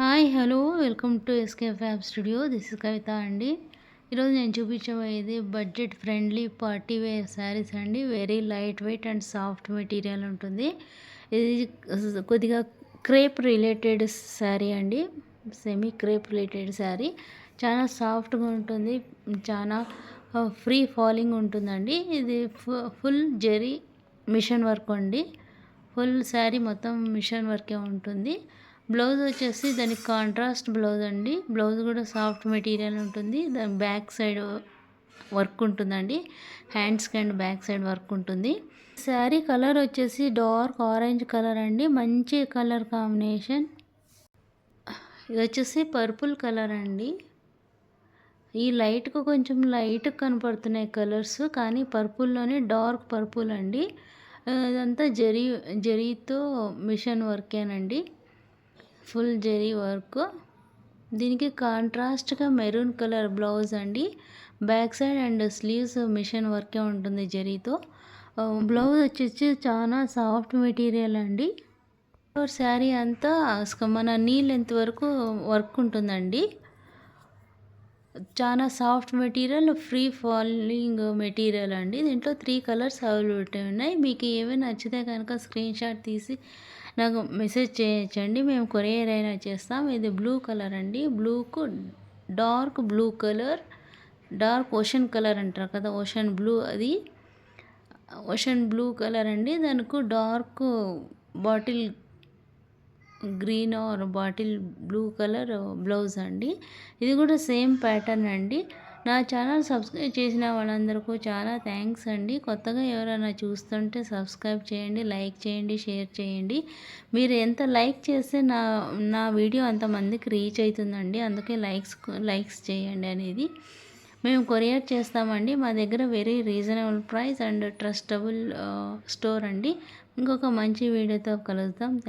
Hi hello welcome to SK fab studio. This is Kavitha అండి. ఈరోజు నేను చూపించబోయేది budget friendly party wear saris అండి. Very light weight and soft material ఉంటుంది. ఇది కొద్దిగా క్రేప్ రిలేటెడ్ శారీ అండి. Semi crepe related sari. చాలా సాఫ్ట్గా ఉంటుంది. చాలా ఫ్రీ ఫాలింగ్ ఉంటుందండి. ఇది ఫుల్ జెరీ మిషన్ వర్క్ అండి. ఫుల్ శారీ మొత్తం మిషన్ వర్కే ఉంటుంది. బ్లౌజ్ వచ్చేసి దానికి కాంట్రాస్ట్ బ్లౌజ్ అండి. బ్లౌజ్ కూడా సాఫ్ట్ మెటీరియల్ ఉంటుంది. దాని బ్యాక్ సైడ్ వర్క్ ఉంటుందండి. హ్యాండ్స్కి అండ్ బ్యాక్ సైడ్ వర్క్ ఉంటుంది. శారీ కలర్ వచ్చేసి డార్క్ ఆరెంజ్ కలర్ అండి. మంచి కలర్ కాంబినేషన్ ఇది వచ్చేసి పర్పుల్ కలర్ అండి. ఈ లైట్కు కొంచెం లైట్ కనపడుతున్నాయి కలర్స్ కానీ పర్పుల్లోనే డార్క్ పర్పుల్ అండి. ఇదంతా జరీ జరీతో మిషన్ వర్కేనండి ఫుల్ జరీ వర్క్. దీనికి కాంట్రాస్ట్గా మెరూన్ కలర్ బ్లౌజ్ అండి. Back side and sleeves machine వర్కే ఉంటుంది జరీతో. బ్లౌజ్ వచ్చేసి చాలా సాఫ్ట్ మెటీరియల్ అండి. శారీ అంతా మన నీ లెంత్ వరకు వర్క్ ఉంటుందండి. చాలా soft material free falling material అండి. దీంట్లో త్రీ కలర్స్ అవైలబిలిటీ ఉన్నాయి. మీకు ఏమైనా నచ్చితే కనుక స్క్రీన్ షాట్ తీసి నాకు మెసేజ్ చేయొచ్చండి. మేము కొరియర్ అయినా చేస్తాం. ఇది బ్లూ కలర్ అండి. బ్లూకు dark blue colour dark ocean colour అంటారు కదా ఓషన్ బ్లూ అది. ఓషన్ బ్లూ కలర్ అండి. దానికి dark bottle green or bottle blue colour blouse అండి. ఇది కూడా సేమ్ ప్యాటర్న్ అండి. నా ఛానల్ సబ్స్క్రైబ్ చేసిన వాళ్ళందరికీ చాలా థ్యాంక్స్ అండి. కొత్తగా ఎవరైనా చూస్తుంటే సబ్స్క్రైబ్ చేయండి లైక్ చేయండి షేర్ చేయండి. మీరు ఎంత లైక్ చేస్తే నా నా వీడియో అంతమందికి రీచ్ అవుతుందండి. అందుకే లైక్స్ లైక్స్ చేయండి అనేది. మేము కొరియర్ చేస్తామండి. మా దగ్గర very reasonable price and trustable store అండి. ఇంకొక మంచి వీడియోతో కలుద్దాం. థ్యాంక్